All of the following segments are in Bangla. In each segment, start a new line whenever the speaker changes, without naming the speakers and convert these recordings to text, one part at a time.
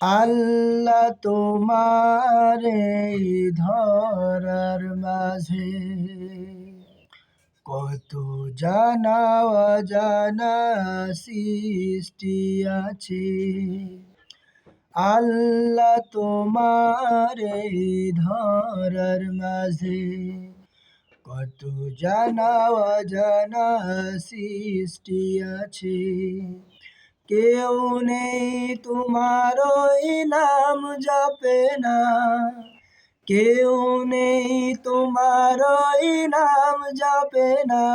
আল্লাহ তোমার ধরার মাঝে কত জানা অজানা সৃষ্টি আছে। আল্লাহ তোমার ধরার মাঝে কত জানা জানা সৃষ্টি আছে। কেউ নেই তোমার নাম জপে না। কেউ নেই তোমার নাম জপে না।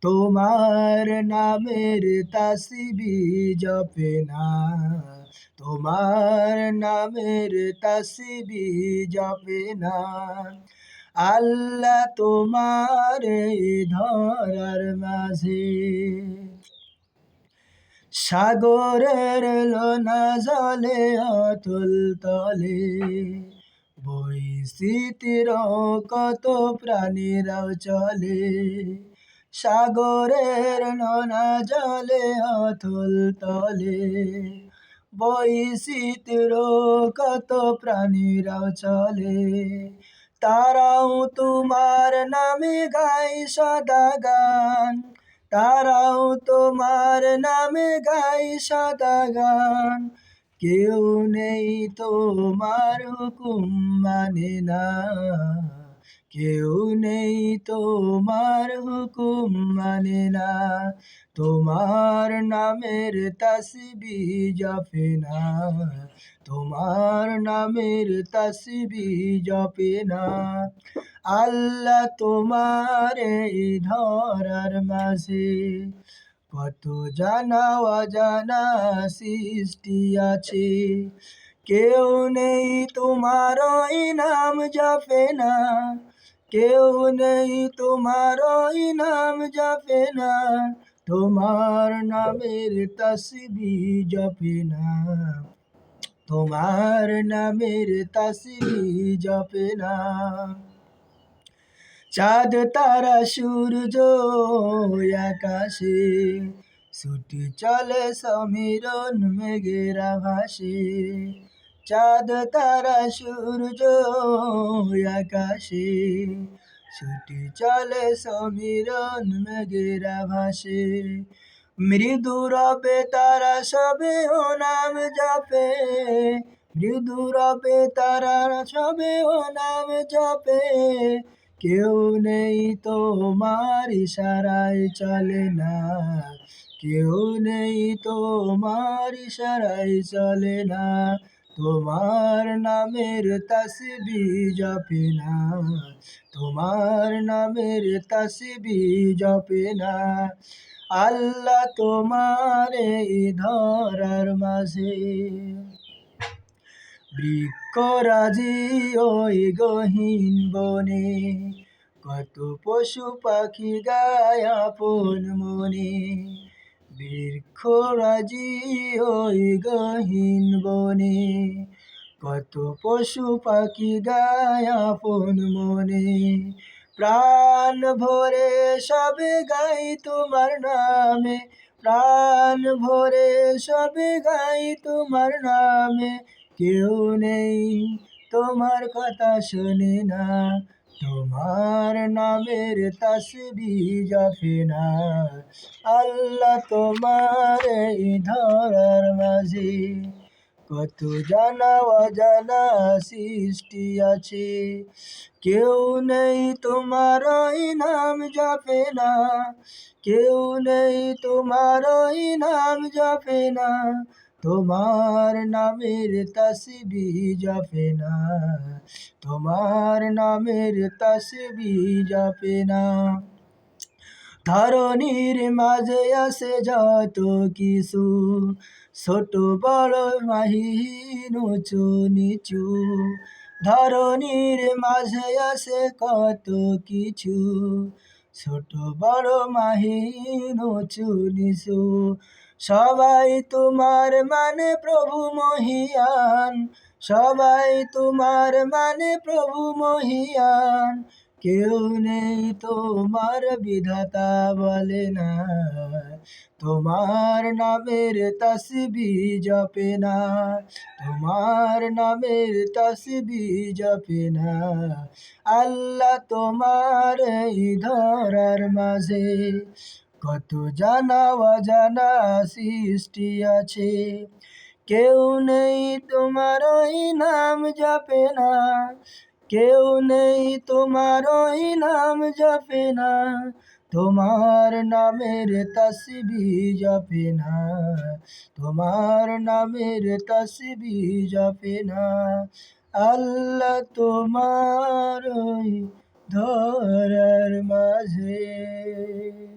তোমার নামের তাসবি জপে না। তোমার নামের তাসবি জপে না। আল্লাহ তোমার ধরার মাঝে সাগরের লোনা জলে অতুল তলে। বই স্মৃতির কত প্রাণীরাও চলে। সাগরের লোনা জলে অতুল তলে। বই স্মৃতির কত প্রাণীরাও চলে। তারাও তোমার নামে গাই সদা গান তারাও তোমার নামে গাই সাদা গান কেউ নেই তোমার হুকুম মানে না। কেউ নেই তোমার হুকুম মানে না। তোমার নামের তসবি জপে না। তোমার নামের তসবি জপে না। আল্লাহ তোমার এই ধরার মাঝে কত জানা অজানা সৃষ্টি আছে। কেউ নেই তোমার নাম জপে না। কেউ নেই তোমার ওই নাম জপে না তোমার নামের তসবি জপে না তোমার নামের তসবি জপে না চাঁদ, তারা, সূর্য, আকাশে ছুটি চলে সমীরণ মেঘেরা ভাসে চাঁদ তারা সূর্য আকাশে, ছুটি চলে সমীরণ মেঘেরা ভাসে মৃদু রবে তারা সবে ও নাম জপে, মৃদু রবে তারা সবে ও নাম জপে। কেউ নেই তোমার ইশারায় চলে না, কেউ নেই তোমার ইশারায় চলে না। তোমার নামের তসবি জপে না, তোমার নামের তসবি জপে না। আল্লাহ তোমার এই ধরার মাঝে বৃক্ষরাজি ওই গহীন বনে, কত পশু পাখি গায়া আপন মনে। বৃক্ষরাজি ওই গহীন বনে। কত পশু পাখি গায় আপন মনে। প্রাণ ভরে সবে গাই তোমার নামে। প্রাণ ভরে সবে গাই তোমার নামে। কেউ নেই তোমার কথা শোনে না। তোমার নামের তসবি জপে না। আল্লাহ তোমার এই ধরার মাঝে কত জানা অজানা সৃষ্টি আছে। কেউ নেই তোমার নাম জপে না। কেউ নেই তোমার নাম জপে না। তোমার নামের তসবি জপে না, তোমার নামের তসবি জপে না। ধরণীর মাঝে আসে যত কিছু, ছোট, বড়, মাহিন, উঁচু, নিচু। ধরণীর মাঝে আসে কত কিছু, ছোট, বড়, মাহিন, উঁচু, নিচু। সবাই তোমার মানে প্রভু মহিয়ান, সবাই তোমার মানে প্রভু মহিয়ান। কেউ নেই তোমার বিধাতা বলে না, তোমার নামের তসবি জপে না, তোমার নামের তসবি জপে না। আল্লাহ তোমার এই ধরার মাঝে কত জানা অজানা সৃষ্টি আছে। কেউ নেই তোমার ওই নাম জপে না। কেউ নেই তোমার ওই নাম জপে না। তোমার নামের তসবি জপে না। তোমার নামের তসবি জপে না। আল্লাহ তোমার ধরার মাঝে।